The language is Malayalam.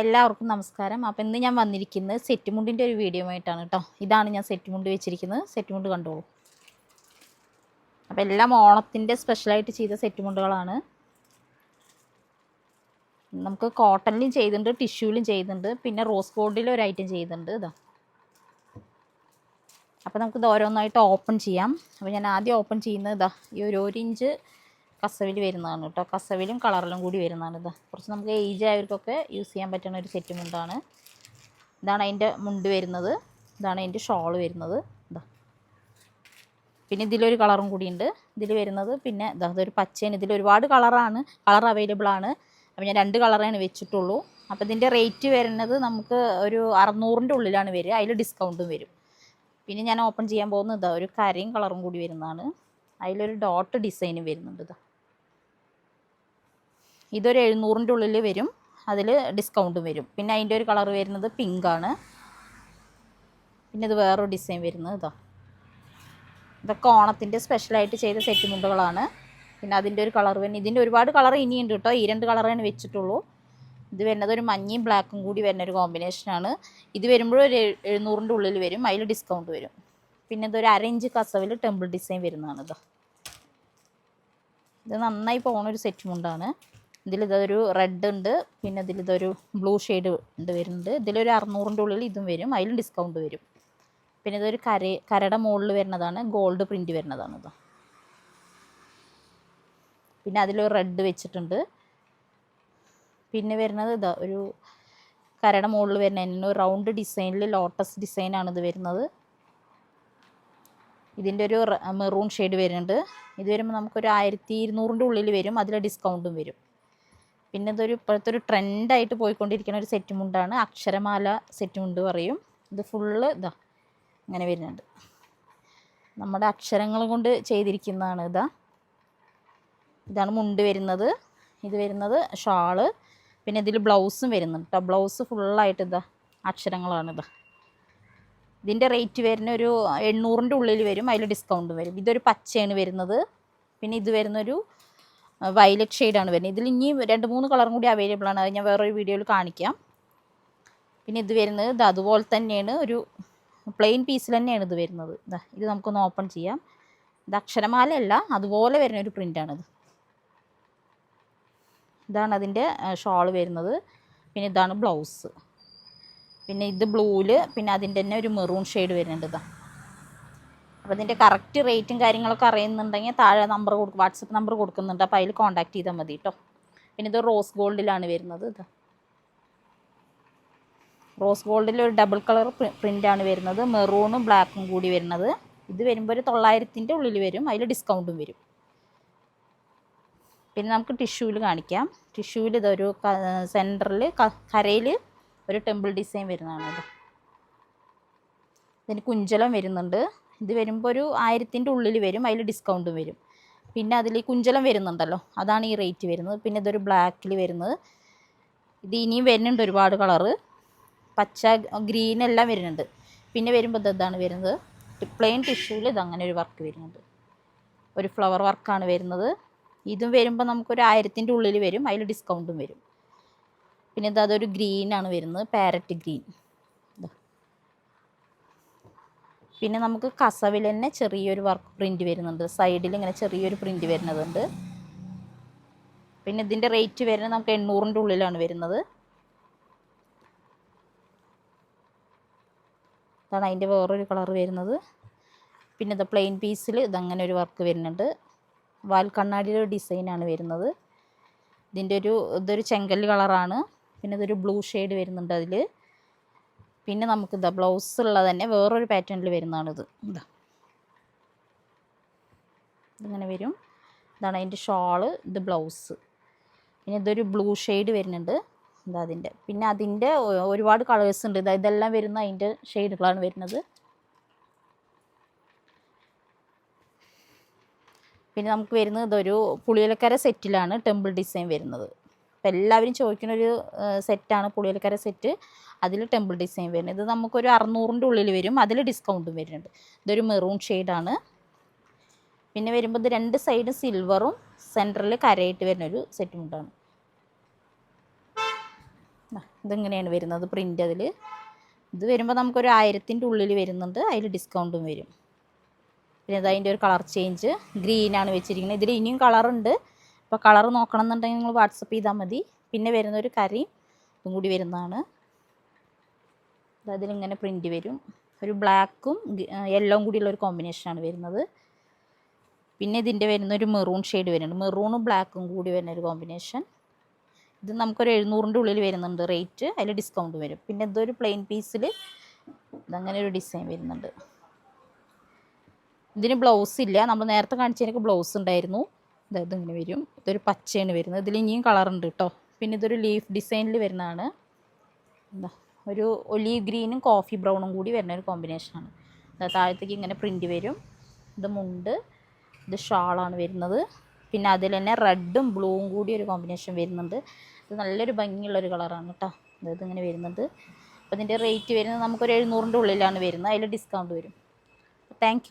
എല്ലാവർക്കും നമസ്കാരം. അപ്പോൾ ഇന്ന് ഞാൻ വന്നിരിക്കുന്നത് സെറ്റ് മുണ്ടിന്റെ ഒരു വീഡിയോ ആയിട്ടാണ് കേട്ടോ ഇതാണ് ഞാൻ സെറ്റ് മുണ്ട് വെച്ചിരിക്കുന്നത്. സെറ്റ് മുണ്ട് കണ്ടോളൂ. അപ്പോൾ എല്ലാം ഓണത്തിന്റെ സ്പെഷ്യലായിട്ട് ചെയ്ത സെറ്റ് മുണ്ടുകളാണ് നമുക്ക് കോട്ടണിലും ചെയ്തിട്ടുണ്ട് ടിഷ്യൂലും ചെയ്തിട്ടുണ്ട്. പിന്നെ റോസ് ഗോൾഡിലും ഒരു ഐറ്റം ചെയ്തിട്ടുണ്ട് ഇതാ. അപ്പോൾ നമുക്കിത് ഓരോന്നായിട്ട് ഓപ്പൺ ചെയ്യാം. അപ്പോൾ ഞാൻ ആദ്യം ഓപ്പൺ ചെയ്യുന്നത് ഇതാ. ഈ ഒരു ഒരു ഇഞ്ച് കസവിൽ വരുന്നതാണ് കേട്ടോ. കസവിലും കളറിലും കൂടി വരുന്നതാണ് ഇത്. കുറച്ച് നമുക്ക് ഏജ് ആയവർക്കൊക്കെ യൂസ് ചെയ്യാൻ പറ്റുന്ന ഒരു സെറ്റ് മുണ്ടാണ് ഇതാണ് അതിന്റെ മുണ്ട് വരുന്നത്. ഇതാണ് അതിന്റെ ഷോൾ വരുന്നത്. ഇതാ. പിന്നെ ഇതിലൊരു കളറും കൂടിയുണ്ട് ഇതിൽ വരുന്നത് പിന്നെ ഇതാ ഇതൊരു പച്ചയാണ്. ഇതിൽ ഒരുപാട് കളറാണ് കളർ അവൈലബിൾ ആണ്. അപ്പോൾ ഞാൻ രണ്ട് കളറാണ് വെച്ചിട്ടുള്ളൂ. അപ്പോൾ ഇതിന്റെ റേറ്റ് വരുന്നത് നമുക്ക് ഒരു അറുന്നൂറിന്റെ ഉള്ളിലാണ് വരിക. അതിൽ ഡിസ്കൗണ്ടും വരും. പിന്നെ ഞാൻ ഓപ്പൺ ചെയ്യാൻ പോകുന്നത് ഇതാ ഒരു കരയും കളറും കൂടി വരുന്നതാണ്. അതിലൊരു ഡോട്ട് ഡിസൈനും വരുന്നുണ്ട് ഇതാ. ഇതൊരു എഴുന്നൂറിന്റെ ഉള്ളിൽ വരും. അതിൽ ഡിസ്കൗണ്ടും വരും. പിന്നെ അതിന്റെ ഒരു കളർ വരുന്നത് പിങ്കാണ് പിന്നെ ഇത് വേറൊരു ഡിസൈൻ വരുന്നത് ഇതാ. ഇതൊക്കെ ഓണത്തിന്റെ സ്പെഷ്യലായിട്ട് ചെയ്ത സെറ്റ് മുണ്ടുകളാണ്. പിന്നെ അതിന്റെ ഒരു കളർ വരുന്നത്. ഇതിന്റെ ഒരുപാട് കളർ ഇനിയുണ്ട് കേട്ടോ. ഈ രണ്ട് കളറാണ് വെച്ചിട്ടുള്ളൂ. ഇത് വരുന്നത് ഒരു മഞ്ഞയും ബ്ലാക്കും കൂടി വരുന്ന ഒരു കോമ്പിനേഷനാണ് ഇത് വരുമ്പോഴും ഒരു എഴു- എഴുന്നൂറിന്റെ ഉള്ളിൽ വരും. അതിൽ ഡിസ്കൗണ്ട് വരും. പിന്നെ ഇതൊരു അരഞ്ച് കസവിൽ ടെമ്പിൾ ഡിസൈൻ വരുന്നതാണ് ഇതാ. ഇത് നന്നായി പോകുന്ന ഒരു സെറ്റ് മുണ്ടാണ്. ഇതിൽ ഇതൊരു റെഡ് ഉണ്ട്. പിന്നെ ഇതിലിതൊരു ബ്ലൂ ഷെയ്ഡ് ഉണ്ട് വരുന്നുണ്ട്. ഇതിലൊരു അറുന്നൂറിന്റെ ഉള്ളിൽ ഇതും വരും. അതിലും ഡിസ്കൗണ്ട് വരും. പിന്നെ ഇതൊരു കര കരയുടെ മുകളിൽ വരുന്നതാണ്. ഗോൾഡ് പ്രിന്റ് വരുന്നതാണ് ഇത് പിന്നെ അതിലൊരു റെഡ് വെച്ചിട്ടുണ്ട്. പിന്നെ വരുന്നത് ഇതാ ഒരു കരയുടെ മുകളിൽ വരുന്ന തന്നെ റൗണ്ട് ഡിസൈനിൽ ലോട്ടസ് ഡിസൈനാണ് ഇത് വരുന്നത്. ഇതിന്റെ ഒരു മെറൂൺ ഷെയ്ഡ് വരുന്നുണ്ട്. ഇത് വരുമ്പോൾ നമുക്കൊരു ആയിരത്തി ഇരുന്നൂറിന്റെ ഉള്ളിൽ വരും. അതിൽ ഡിസ്കൗണ്ടും വരും. പിന്നെ ഇതൊരു ഇപ്പോഴത്തെ ഒരു ട്രെൻഡായിട്ട് പോയിക്കൊണ്ടിരിക്കുന്ന ഒരു സെറ്റ് മുണ്ടാണ് അക്ഷരമാല സെറ്റ് മുണ്ട് പറയും. ഇത് ഫുള്ള് ഇതാ ഇങ്ങനെ വരുന്നുണ്ട്. നമ്മുടെ അക്ഷരങ്ങൾ കൊണ്ട് ചെയ്തിരിക്കുന്നതാണ് ഇതാ. ഇതാണ് മുണ്ട് വരുന്നത്. ഇത് വരുന്നത് ഷാൾ. പിന്നെ ഇതിൽ ബ്ലൗസും വരുന്നുണ്ട് കേട്ടോ ബ്ലൗസ് ഫുള്ളായിട്ട് ഇതാ അക്ഷരങ്ങളാണ് ഇതാ. ഇതിന്റെ റേറ്റ് വരുന്ന ഒരു എണ്ണൂറിന്റെ ഉള്ളിൽ വരും. അതിൽ ഡിസ്കൗണ്ട് വരും. ഇതൊരു പച്ചയാണ് വരുന്നത്. പിന്നെ ഇത് വരുന്നൊരു വയലറ്റ് ഷെയ്ഡാണ് വരുന്നത്. ഇതിൽ ഇനി രണ്ട് മൂന്ന് കളറും കൂടി അവൈലബിൾ ആണ്. അത് ഞാൻ വേറൊരു വീഡിയോയിൽ കാണിക്കാം. പിന്നെ ഇത് വരുന്നത് ഇത് അതുപോലെ തന്നെയാണ് ഒരു പ്ലെയിൻ പീസിൽ തന്നെയാണ് ഇത് വരുന്നത്. ഇതാ നമുക്കൊന്ന് ഓപ്പൺ ചെയ്യാം. ഇത് അക്ഷരമാലയല്ല അതുപോലെ വരുന്ന ഒരു പ്രിന്റാണിത് ഇതാണ് അതിന്റെ ഷോൾ വരുന്നത്. പിന്നെ ഇതാണ് ബ്ലൗസ് പിന്നെ ഇത് ബ്ലൂവിൽ പിന്നെ അതിന്റെ തന്നെ ഒരു മെറൂൺ ഷെയ്ഡ് വരുന്നുണ്ട് ഇതാ അപ്പോൾ ഇതിന്റെ കറക്റ്റ് റേറ്റും കാര്യങ്ങളൊക്കെ അറിയുന്നുണ്ടെങ്കിൽ താഴെ നമ്പർ കൊടുക്കും വാട്സപ്പ് നമ്പർ കൊടുക്കുന്നുണ്ട്. അപ്പോൾ അതിൽ കോൺടാക്ട് ചെയ്താൽ മതി കേട്ടോ പിന്നെ ഇത് റോസ് ഗോൾഡിലാണ് വരുന്നത് ഇത്. റോസ് ഗോൾഡിൽ ഒരു ഡബിൾ കളർ പ്രിന്റാണ് വരുന്നത്. മെറൂണും ബ്ലാക്കും കൂടി വരുന്നത്. ഇത് വരുമ്പോൾ ഒരു തൊള്ളായിരത്തിന്റെ ഉള്ളിൽ വരും. അതിൽ ഡിസ്കൗണ്ടും വരും. പിന്നെ നമുക്ക് ടിഷ്യൂവിൽ കാണിക്കാം. ടിഷ്യൂവിൽ ഇതൊരു സെന്ററിൽ കരയിൽ ഒരു ടെമ്പിൾ ഡിസൈൻ വരുന്നതാണ് ഇത്. ഇതിന് കുഞ്ചലം വരുന്നുണ്ട്. ഇത് വരുമ്പോൾ ഒരു ആയിരത്തിന്റെ ഉള്ളിൽ വരും അതിൽ ഡിസ്കൗണ്ടും വരും. പിന്നെ അതിൽ കുഞ്ചലം വരുന്നുണ്ടല്ലോ അതാണ് ഈ റേറ്റ് വരുന്നത്. പിന്നെ ഇതൊരു ബ്ലാക്കിൽ വരുന്നത്. ഇത് ഇനിയും വരുന്നുണ്ട് ഒരുപാട് കളറ് പച്ച ഗ്രീൻ എല്ലാം വരുന്നുണ്ട്. പിന്നെ വരുമ്പോൾ ഇത് ഇതാണ് വരുന്നത്? പ്ലെയിൻ ടിഷ്യൂവിൽ ഇതങ്ങനെ ഒരു വർക്ക് വരുന്നുണ്ട്. ഒരു ഫ്ലവർ വർക്കാണ് വരുന്നത്. ഇതും വരുമ്പോൾ നമുക്കൊരു ആയിരത്തിന്റെ ഉള്ളിൽ വരും അതിൽ ഡിസ്കൗണ്ടും വരും. പിന്നെ ഇത് അതൊരു ഗ്രീനാണ് വരുന്നത് പാരറ്റ് ഗ്രീൻ പിന്നെ നമുക്ക് കസവിൽ തന്നെ ചെറിയൊരു വർക്ക് പ്രിന്റ് വരുന്നുണ്ട്. സൈഡിൽ ഇങ്ങനെ ചെറിയൊരു പ്രിന്റ് വരുന്നതുണ്ട്. പിന്നെ ഇതിന്റെ റേറ്റ് വരുന്നത് നമുക്ക് എണ്ണൂറിന്റെ ഉള്ളിലാണ് വരുന്നത്. അതാണ് അതിന്റെ വേറൊരു കളർ വരുന്നത്. പിന്നെ ഇത് പ്ലെയിൻ പീസിൽ ഇതങ്ങനെ ഒരു വർക്ക് വരുന്നുണ്ട്. വാൽ കണ്ണാടിയുടെ ഒരു ഡിസൈനാണ് വരുന്നത്. ഇതിന്റെ ഒരു ഇതൊരു ചെങ്കല്ല് കളറാണ്. പിന്നെ ഇതൊരു ബ്ലൂ ഷെയ്ഡ് വരുന്നുണ്ട് അതിൽ പിന്നെ നമുക്ക് ഇതാ ബ്ലൗസ് ഉള്ളത് തന്നെ വേറൊരു പാറ്റേണിൽ വരുന്നതാണിത്. ഇതാ ഇതിങ്ങനെ വരും. ഇതാണ് അതിന്റെ ഷോൾ ഇത് ബ്ലൗസ് പിന്നെ ഇതൊരു ബ്ലൂ ഷെയ്ഡ് വരുന്നുണ്ട്. എന്താ അതിന്റെ. പിന്നെ അതിന്റെ ഒരുപാട് കളേഴ്സ് ഉണ്ട്. ഇതാ ഇതെല്ലാം വരുന്ന അതിന്റെ ഷെയ്ഡുകളാണ് വരുന്നത്. പിന്നെ നമുക്ക് വരുന്നത് ഇതൊരു പുളിയിലക്കര സെറ്റിലാണ് ടെമ്പിൾ ഡിസൈൻ വരുന്നത്. അപ്പം എല്ലാവരും ചോദിക്കുന്ന ഒരു സെറ്റാണ് പുളിയലക്കര സെറ്റ്. അതിൽ ടെമ്പിൾ ഡിസൈൻ വരുന്നത്. ഇത് നമുക്കൊരു അറുന്നൂറിന്റെ ഉള്ളിൽ വരും. അതിൽ ഡിസ്കൗണ്ടും വരുന്നുണ്ട്. ഇതൊരു മെറൂൺ ഷെയ്ഡാണ്. പിന്നെ വരുമ്പോൾ ഇത് രണ്ട് സൈഡും സിൽവറും സെന്ററിൽ കരയിട്ട് വരുന്ന ഒരു സെറ്റ് മുണ്ടാണ് ഇതെങ്ങനെയാണ് വരുന്നത് പ്രിന്റ് അതിൽ ഇത് വരുമ്പോൾ നമുക്കൊരു ആയിരത്തിന്റെ ഉള്ളിൽ വരുന്നുണ്ട്. അതിൽ ഡിസ്കൗണ്ടും വരും. പിന്നെ ഇത് അതിന്റെ ഒരു കളർ ചേഞ്ച് ഗ്രീനാണ് വെച്ചിരിക്കുന്നത്. ഇതിൽ ഇനിയും കളറുണ്ട്. അപ്പോൾ കളർ നോക്കണം എന്നുണ്ടെങ്കിൽ നിങ്ങൾ വാട്സപ്പ് ചെയ്താൽ മതി. പിന്നെ വരുന്ന ഒരു കറി ഇതും കൂടി വരുന്നതാണ്. അതിലിങ്ങനെ പ്രിന്റ് വരും. ഒരു ബ്ലാക്കും യെല്ലോയും കൂടിയുള്ള ഒരു കോമ്പിനേഷനാണ് വരുന്നത്. പിന്നെ ഇതിന്റെ വരുന്ന ഒരു മെറൂൺ ഷെയ്ഡ് വരുന്നുണ്ട് മെറൂണും ബ്ലാക്കും കൂടി വരുന്ന ഒരു കോമ്പിനേഷൻ ഇത് നമുക്കൊരു എഴുന്നൂറിന്റെ ഉള്ളിൽ വരുന്നുണ്ട് റേറ്റ് അതിൽ ഡിസ്കൗണ്ട് വരും. പിന്നെ ഇതൊരു പ്ലെയിൻ പീസിൽ ഇതങ്ങനെ ഒരു ഡിസൈൻ വരുന്നുണ്ട്. ഇതിന് ബ്ലൗസ് ഇല്ല. നമ്മൾ നേരത്തെ കാണിച്ചതിനൊക്കെ ബ്ലൗസ് ഉണ്ടായിരുന്നു. അതായത് ഇങ്ങനെ വരും. ഇതൊരു പച്ചയാണ് വരുന്നത്. ഇതിൽ ഇനിയും കളർ ഉണ്ട് കേട്ടോ പിന്നെ ഇതൊരു ലീഫ് ഡിസൈനിൽ വരുന്നതാണ്. എന്താ ഒരു ഒലീവ് ഗ്രീനും കോഫി ബ്രൗണും കൂടി വരുന്ന ഒരു കോമ്പിനേഷനാണ് താഴത്തേക്ക് ഇങ്ങനെ പ്രിന്റ് വരും. ഇത് മുണ്ട് ഇത് ഷാളാണ് വരുന്നത്. പിന്നെ അതിൽ തന്നെ റെഡും ബ്ലൂവും കൂടി ഒരു കോമ്പിനേഷൻ വരുന്നുണ്ട്. ഇത് നല്ലൊരു ഭംഗിയുള്ളൊരു കളറാണ് കേട്ടോ അതായത് ഇങ്ങനെ വരുന്നത്. അപ്പോൾ ഇതിന്റെ റേറ്റ് വരുന്നത് നമുക്കൊരു എഴുന്നൂറിന്റെ ഉള്ളിലാണ് വരുന്നത്. അതിൽ ഡിസ്കൗണ്ട് വരും. താങ്ക്